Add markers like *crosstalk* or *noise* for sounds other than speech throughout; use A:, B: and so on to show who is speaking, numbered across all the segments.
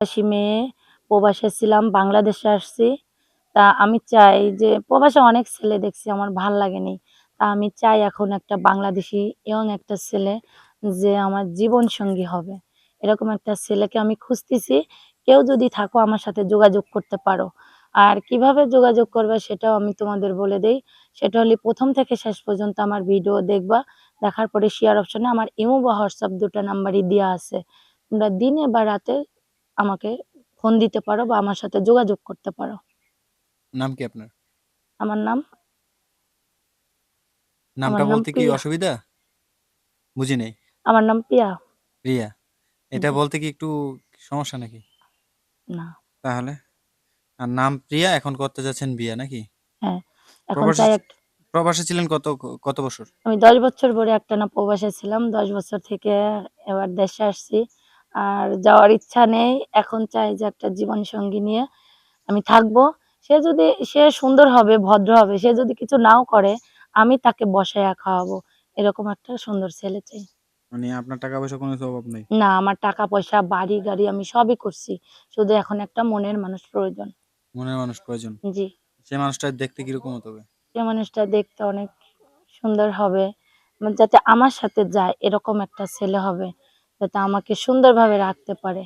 A: প্রবাসী মেয়ে, প্রবাসে ছিলাম, বাংলাদেশে আসছি। তা আমি চাই যে, প্রবাসে অনেক ছেলে দেখছি, আমার ভালো লাগেনি। তা আমি চাই এখন একটা বাংলাদেশি এবং একটা ছেলে যে আমার জীবন সঙ্গী হবে। এরকম একটা ছেলেকে আমি খুঁজতেছি। কেউ যদি থাকো, আমার সাথে যোগাযোগ করতে পারো। আর কীভাবে যোগাযোগ করবে সেটাও আমি তোমাদের বলে দেই। সেটা হলে প্রথম থেকে শেষ পর্যন্ত আমার ভিডিও দেখবা। দেখার পরে শেয়ার অপশনে আমার ইমো বা হোয়াটসঅ্যাপ দুটো নাম্বারই দেওয়া আছে। তোমরা দিনে বা রাতে আমাকে ফোন দিতে পারো বা আমার সাথে যোগাযোগ করতে পারো।
B: নাম কি আপনার?
A: আমার নাম?
B: নামটা
A: নাম
B: বলতে কি
A: প্রিয়া।
B: অসুবিধা? বুঝি নেই।
A: আমার নাম পিয়া
B: রিয়া এটা
A: জি।
B: বলতে কি একটু সমস্যা নাকি?
A: না।
B: তাহলে? আর নাম প্রিয়া এখন করতে যাচ্ছেন বিয়া নাকি?
A: হ্যাঁ এখন
B: প্রবাসী
A: চাই
B: প্রবাসে ছিলেন কত কত বছর?
A: আমি দশ বছর পরে একটা না প্রবাসে ছিলাম দশ বছর থেকে এবার দেশে আসছি। আর যাওয়ার ইচ্ছা নেই। এখন চাই যে একটা জীবন সঙ্গী নিয়ে আমি থাকব। সে যদি সে সুন্দর হবে ভদ্র হবে সে যদি কিছু নাও করে আমি তাকে বসায়া খাওয়াবো। এরকম একটা সুন্দর ছেলে চাই।
B: মানে আপনার টাকা পয়সা কোনো অভাব নেই?
A: না আমার টাকা পয়সা বাড়ি গাড়ি আমি সবই করছি। শুধু এখন একটা মনের মানুষ প্রয়োজন।
B: মনের মানুষ প্রয়োজন?
A: জি।
B: সে মানুষটা দেখতে কীরকম হতে হবে?
A: সে মানুষটা দেখতে অনেক সুন্দর হবে। যাতে আমার সাথে যায় এরকম একটা ছেলে হবে। যাতে আমাকে সুন্দরভাবে রাখতে পারে।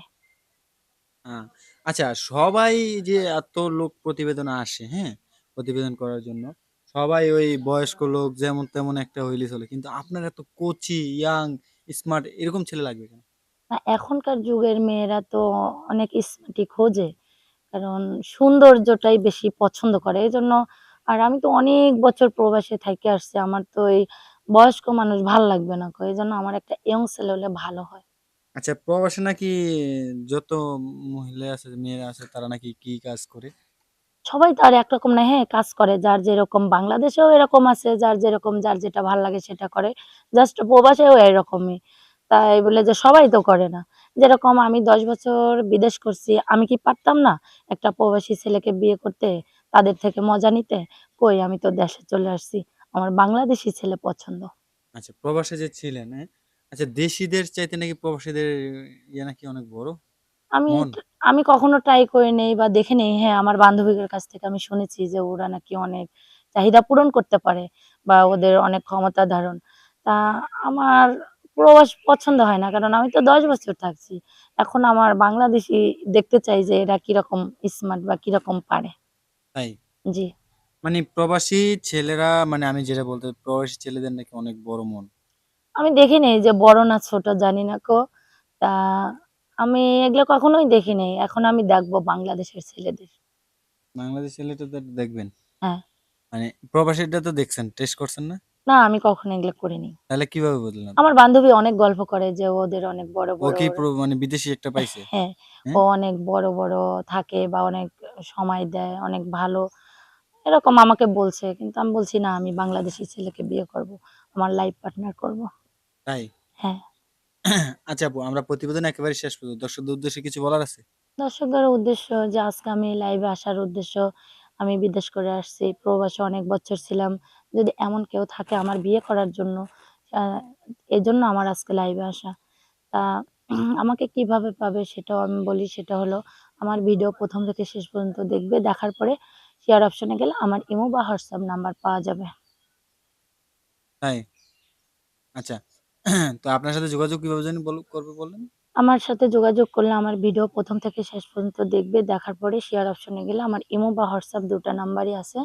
B: হ্যাঁ আচ্ছা সবাই যে এত লোক প্রতিবেদনে আসে হ্যাঁ প্রতিবেদন করার জন্য সবাই ওই বয়স্ক লোক যেমন তেমন একটা হইলে চলে কিন্তু আপনার এত কোচি ইয়াং স্মার্ট এরকম ছেলে লাগবে কেন?
A: না এখনকার যুগের মেয়েরা তো অনেক স্মার্টই খোঁজে কারণ সৌন্দর্যটাই বেশি পছন্দ করে এই জন্য আর আমি তো অনেক বছর প্রবাসে থেকে আসছি আমার তো এই বয়স্ক মানুষ ভালো লাগবে না এই জন্য আমার একটা ইয়ং ছেলে হলে ভালো হয়।
B: আচ্ছা প্রবাসে নাকি যত মহিলা আছে মেয়েরা আছে তারা নাকি কি কাজ করে?
A: সবাই তো আর একরকম না হ্যাঁ কাজ করে। যার যেরকম বাংলাদেশেও এরকম আছে যার যেরকম যার যেটা ভালো লাগে সেটা করে। জাস্ট প্রবাসেও এরকমই। তাই বলে যে সবাই তো করে না। যেরকম আমি দশ বছর বিদেশ করছি আমি কি পারতাম না একটা প্রবাসী ছেলেকে বিয়ে করতে তাদের থেকে মজা নিতে? কই আমি তো দেশে চলে আসছি। আমার বাংলাদেশি ছেলে পছন্দ।
B: আচ্ছা প্রবাসে যে ছিলেন হ্যাঁ? আচ্ছা দেশিদের চাইতে নাকি প্রবাসীদের ইয়ে নাকি অনেক বড়?
A: আমি আমি কখনো ট্রাই করে নেই বা দেখে নেই। হ্যাঁ আমার বান্ধবীদের কাছ থেকে আমি শুনেছি যে ওরা নাকি অনেক চাহিদা পূরণ করতে পারে বা ওদের অনেক ক্ষমতা ধারণ। তা আমার প্রবাস পছন্দ হয় না কারণ আমি তো দশ বছর থাকছি। এখন আমার বাংলাদেশি দেখতে চাই যে এরা কীরকম স্মার্ট বা কীরকম পারে।
B: তাই?
A: জি।
B: মানে প্রবাসী ছেলেরা মানে আমি যেটা বলতে প্রবাসী ছেলেদের নাকি অনেক বড় মন।
A: আমি দেখি নেই যে বড় না ছোট জানি না কো। তা আমি এগুলো কখনোই দেখি নেই। এখন আমি দেখব বাংলাদেশের ছেলেদের।
B: বাংলাদেশ ছেলেটা তো দেখবেন।
A: হ্যাঁ।
B: মানে প্রবাসীটা তো দেখছেন টেস্ট করছেন না?
A: না আমি কখনো এগুলো করিনি।
B: তাহলে কীভাবে বুঝলেন
A: আমার বান্ধবী অনেক গল্প করে যে ওদের অনেক বড়
B: ও
A: বড়
B: কি প্র- মানে বিদেশি একটা পাইছে?
A: হ্যাঁ
B: হ্যাঁ?
A: ও অনেক বড় বড় থাকে বা অনেক সময় দেয় অনেক ভালো এরকম আমাকে বলছে কিন্তু আমি বলছি না আমি বাংলাদেশি ছেলেকে বিয়ে করব আমার লাইফ পার্টনার করব।
B: তাই?
A: হ্যাঁ। *clears throat*
B: আচ্ছা আপু আমরা প্রতিবেদন একেবারে শেষ পর্যন্ত দর্শকদের উদ্দেশ্যে কিছু বলার আছে?
A: দর্শকদের উদ্দেশ্য যে আজকে আমি লাইভে আসার উদ্দেশ্য আমি বিদেশ করে আসছি প্রবাসে অনেক বছর ছিলাম। যদি এমন কেউ থাকে আমার বিয়ে করার জন্য আহ, এই জন্য আমার আজকে লাইভে আসা। তা *clears throat* আমাকে কীভাবে পাবে সেটাও আমি বলি সেটা হলো আমার ভিডিও প্রথম থেকে শেষ পর্যন্ত দেখবে দেখার পরে শেয়ার অপশনে গেলে আমার ইমো বা হোয়াটসঅ্যাপ নাম্বার পাওয়া যাবে।
B: তাই? আচ্ছা তো আপনার সাথে যোগাযোগ কীভাবে জানি বল করবে বললেন
A: আমার সাথে যোগাযোগ করলে আমার ভিডিও প্রথম থেকে শেষ পর্যন্ত দেখবে দেখার পরে শেয়ার অপশনে গেলে আমার ইমো বা হোয়াটসঅ্যাপ দুটো নাম্বারই আছে।